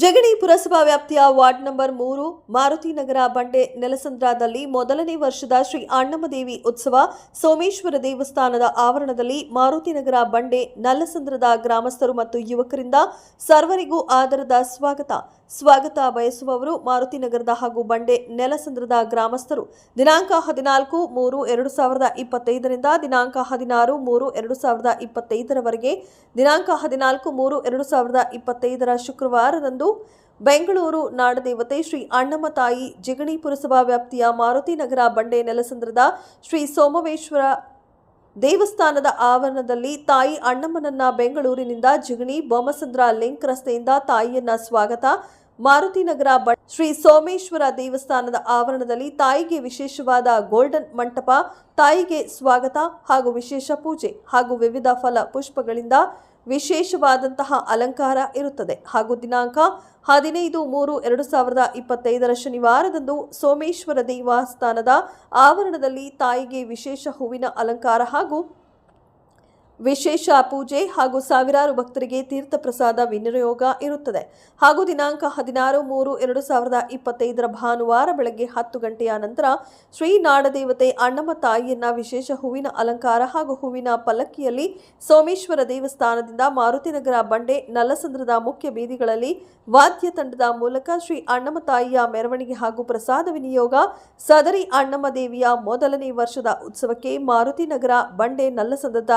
ಜಗಣಿ ಪುರಸಭಾ ವ್ಯಾಪ್ತಿಯ ward number ಮೂರು ಮಾರುತಿನಗರ ಬಂಡೆ ನೆಲಸಂದ್ರದಲ್ಲಿ ಮೊದಲನೇ ವರ್ಷದ ಶ್ರೀ ಅಣ್ಣಮದೇವಿ ಉತ್ಸವ ಸೋಮೇಶ್ವರ ದೇವಸ್ಥಾನದ ಆವರಣದಲ್ಲಿ ಮಾರುತಿ ನಗರ ಬಂಡೆ ನಲ್ಲಸಂದ್ರದ ಗ್ರಾಮಸ್ಥರು ಮತ್ತು ಯುವಕರಿಂದ ಸರ್ವರಿಗೂ ಆದರದ ಸ್ವಾಗತ. ಸ್ವಾಗತ ಬಯಸುವವರು ಮಾರುತಿನಗರದ ಹಾಗೂ ಬಂಡೆ ನೆಲಸಂದ್ರದ ಗ್ರಾಮಸ್ಥರು. ದಿನಾಂಕ ಹದಿನಾಲ್ಕು ಮೂರು ಎರಡು ಸಾವಿರದ ಇಪ್ಪತ್ತೈದರಿಂದ ದಿನಾಂಕ ಹದಿನಾರು ಮೂರು ಎರಡು ಸಾವಿರದ ಇಪ್ಪತ್ತೈದರವರೆಗೆ ದಿನಾಂಕ ಹದಿನಾಲ್ಕು ಮೂರು ಎರಡು ಸಾವಿರದ ಇಪ್ಪತ್ತೈದರ ಶುಕ್ರವಾರದಂದು ಬೆಂಗಳೂರು ನಾಡದೇವತೆ ಶ್ರೀ ಅಣ್ಣಮ್ಮ ತಾಯಿ ಜಿಗಣಿ ಪುರಸಭಾ ವ್ಯಾಪ್ತಿಯ ಮಾರುತಿ ನಗರ ಬಂಡೆ ನೆಲಸಂದ್ರದ ಶ್ರೀ ಸೋಮವೇಶ್ವರ ದೇವಸ್ಥಾನದ ಆವರಣದಲ್ಲಿ ತಾಯಿ ಅಣ್ಣಮ್ಮನನ್ನ ಬೆಂಗಳೂರಿನಿಂದ ಜಿಗಣಿ ಬೊಮ್ಮಸಂದ್ರ ಲಿಂಕ್ ರಸ್ತೆಯಿಂದ ತಾಯಿಯನ್ನ ಸ್ವಾಗತ. ಮಾರುತಿನಗರ ಬ ಶ್ರೀ ಸೋಮೇಶ್ವರ ದೇವಸ್ಥಾನದ ಆವರಣದಲ್ಲಿ ತಾಯಿಗೆ ವಿಶೇಷವಾದ ಗೋಲ್ಡನ್ ಮಂಟಪ, ತಾಯಿಗೆ ಸ್ವಾಗತ ಹಾಗೂ ವಿಶೇಷ ಪೂಜೆ ಹಾಗೂ ವಿವಿಧ ಫಲ ಪುಷ್ಪಗಳಿಂದ ವಿಶೇಷವಾದಂತಹ ಅಲಂಕಾರ ಇರುತ್ತದೆ. ಹಾಗೂ ದಿನಾಂಕ ಹದಿನೈದು ಮೂರು ಎರಡು ಸಾವಿರದ ಇಪ್ಪತ್ತೈದರ ಶನಿವಾರದಂದು ಸೋಮೇಶ್ವರ ದೇವಸ್ಥಾನದ ಆವರಣದಲ್ಲಿ ತಾಯಿಗೆ ವಿಶೇಷ ಹೂವಿನ ಅಲಂಕಾರ ಹಾಗೂ ವಿಶೇಷ ಪೂಜೆ ಹಾಗೂ ಸಾವಿರಾರು ಭಕ್ತರಿಗೆ ತೀರ್ಥ ಪ್ರಸಾದ ವಿನಿಯೋಗ ಇರುತ್ತದೆ. ಹಾಗೂ ದಿನಾಂಕ ಹದಿನಾರು ಮೂರು ಎರಡು ಸಾವಿರದ ಇಪ್ಪತ್ತೈದರ ಭಾನುವಾರ ಬೆಳಗ್ಗೆ ಹತ್ತು ಗಂಟೆಯ ನಂತರ ಶ್ರೀ ನಾಡದೇವತೆ ಅಣ್ಣಮ್ಮ ತಾಯಿಯನ್ನ ವಿಶೇಷ ಹೂವಿನ ಅಲಂಕಾರ ಹಾಗೂ ಹೂವಿನ ಪಲ್ಲಕ್ಕಿಯಲ್ಲಿ ಸೋಮೇಶ್ವರ ದೇವಸ್ಥಾನದಿಂದ ಮಾರುತಿನಗರ ಬಂಡೆ ನಲ್ಲಸಂದ್ರದ ಮುಖ್ಯ ಬೀದಿಗಳಲ್ಲಿ ವಾದ್ಯ ತಂಡದ ಮೂಲಕ ಶ್ರೀ ಅಣ್ಣಮ್ಮ ತಾಯಿಯ ಮೆರವಣಿಗೆ ಹಾಗೂ ಪ್ರಸಾದ ವಿನಿಯೋಗ ಸದರಿ ಅಣ್ಣಮ್ಮ ದೇವಿಯ ಮೊದಲನೇ ವರ್ಷದ ಉತ್ಸವಕ್ಕೆ ಮಾರುತಿನಗರ ಬಂಡೆ ನಲ್ಲಸಂದ್ರದ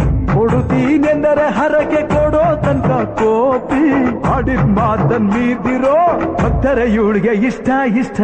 ಕೊಡುತ್ತೀನೆಂದರೆ ಹರಕೆ ಕೊಡೋ ತನಕ ಕೋತಿ ಆಡಿದ ಮಾತನ್ ಮೀರ್ದಿರೋ ಭಕ್ತರ ಇವಳಿಗೆ ಇಷ್ಟ ಇಷ್ಟ.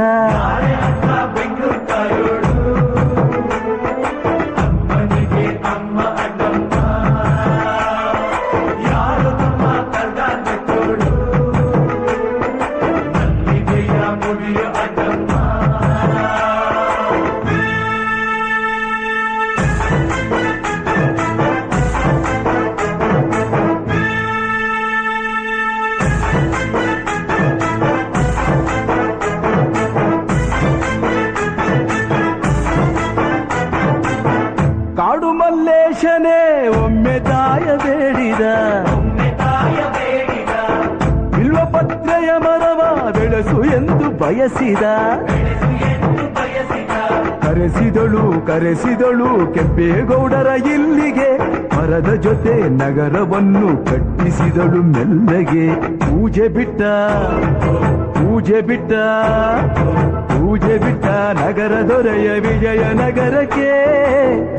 ಪತ್ರೆಯ ಮರವ ಬೆಳೆಸು ಎಂದು ಬಯಸಿದ. ಕರೆಸಿದಳು ಕರೆಸಿದಳು ಕೆಂಪೇಗೌಡರ ಇಲ್ಲಿಗೆ. ಮರದ ಜೊತೆ ನಗರವನ್ನು ಕಟ್ಟಿಸಿದಳು ಮೆಲ್ಲಗೆ. ಪೂಜೆ ಬಿಟ್ಟ ಪೂಜೆ ಬಿಟ್ಟ ಪೂಜೆ ಬಿಟ್ಟ ನಗರ ದೊರೆಯ ವಿಜಯ ನಗರಕ್ಕೆ.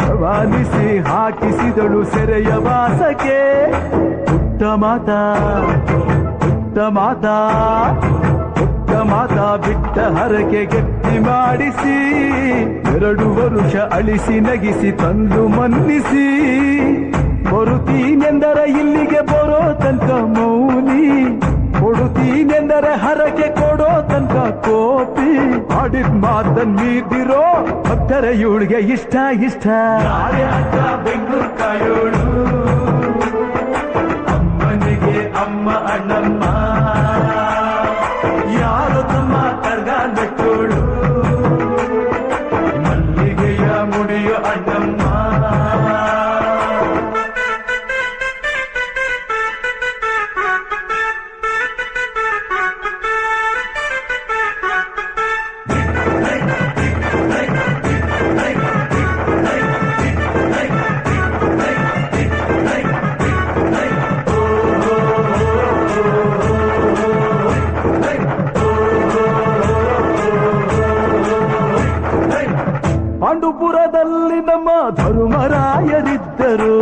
ರವಾನಿಸಿ ಹಾಕಿಸಿದಳು ಸೆರೆಯ ವಾಸಕ್ಕೆ. ಪುಟ್ಟ ಮಾತಾ ಪುಟ್ಟ ಮಾತಾ ಪುಟ್ಟ ಮಾತಾ ಬಿಟ್ಟ ಹರಕೆ ಗಟ್ಟಿ ಮಾಡಿಸಿ, ಎರಡು ವರುಷ ಅಳಿಸಿ ನಗಿಸಿ ತಂದು ಮನ್ನಿಸಿ. ಬರುತ್ತೀನೆಂದರೆ ಇಲ್ಲಿಗೆ ಬರೋ ತನಕ ಮೌನಿ, ಕೊಡುತ್ತೀನೆಂದರೆ ಹರಕೆ ಕೊಡೋ ತನಕ ಕೋಪಿ. ಆಡಿದ ಮಾತನ್ ಮೀದಿರೋ ಭಕ್ತರ ಇವಳಿಗೆ ಇಷ್ಟ ಇಷ್ಟ. ಬೆಂಗಳೂರು ಕಾಯೋಳು. ಅಮ್ಮ ಪಾಂಡುಪುರದಲ್ಲಿ ನಮ್ಮ ಧರ್ಮರಾಯರಿದ್ದರು.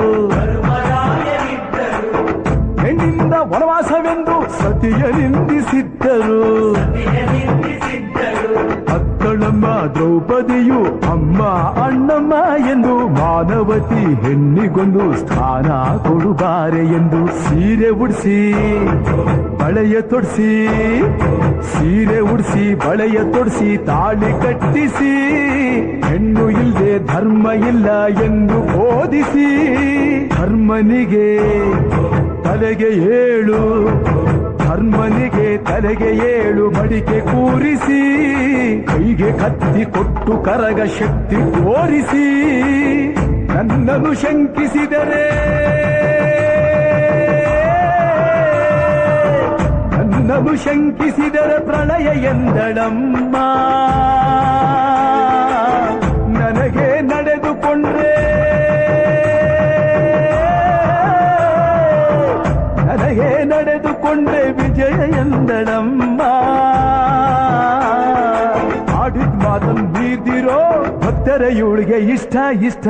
ಹೆಣ್ಣಿಂದ ವನವಾಸವೆಂದು ಸತಿಯ ನಿಂದಿಸಿದ್ದರು ಅಕ್ಕಳಮ್ಮ ದ್ರೌಪದಿಯು ಅಮ್ಮ, ಅಣ್ಣಮ್ಮ ಎಂದು ಮಾನ ಮಾನವತಿ ಹೆಣ್ಣಿಗೊಂದು ಸ್ಥಾನ ಕೊಡುಬಾರೆ ಎಂದು ಸೀರೆ ಉಡಿಸಿ, ಬಳೆಯ ತೊಡಿಸಿ, ಸೀರೆ ಉಡಿಸಿ, ಬಳೆಯ ತೊಡಿಸಿ, ತಾಳಿ ಕಟ್ಟಿಸಿ, ಹೆಣ್ಣು ಇಲ್ಲದೆ ಧರ್ಮ ಇಲ್ಲ ಎಂದು ಓದಿಸಿ ಧರ್ಮನಿಗೆ ತಲೆಗೆ ಏಳು ಧರ್ಮನಿಗೆ ತಲೆಗೆ ಏಳು ಮಡಿಕೆ ಕೂರಿಸಿ, ಕೈಗೆ ಕತ್ತಿ ಕೊಟ್ಟು ಕರಗ ಶಕ್ತಿ ತೋರಿಸಿ, ನನ್ನನ್ನು ಶಂಕಿಸಿದರೆ. ನನ್ನನ್ನು ಶಂಕಿಸಿದರೆ ಪ್ರಳಯ ಎಂದಳಮ್ಮ. ನನಗೆ ನಡೆದುಕೊಂಡೆ ವಿಜಯ ಎಂದಳಮ್ಮ ಆಡಿದ ಮಾತನ್ ಬೀದಿರೋ ಭಕ್ತರ ಇವಳಿಗೆ ಇಷ್ಟ ಇಷ್ಟ.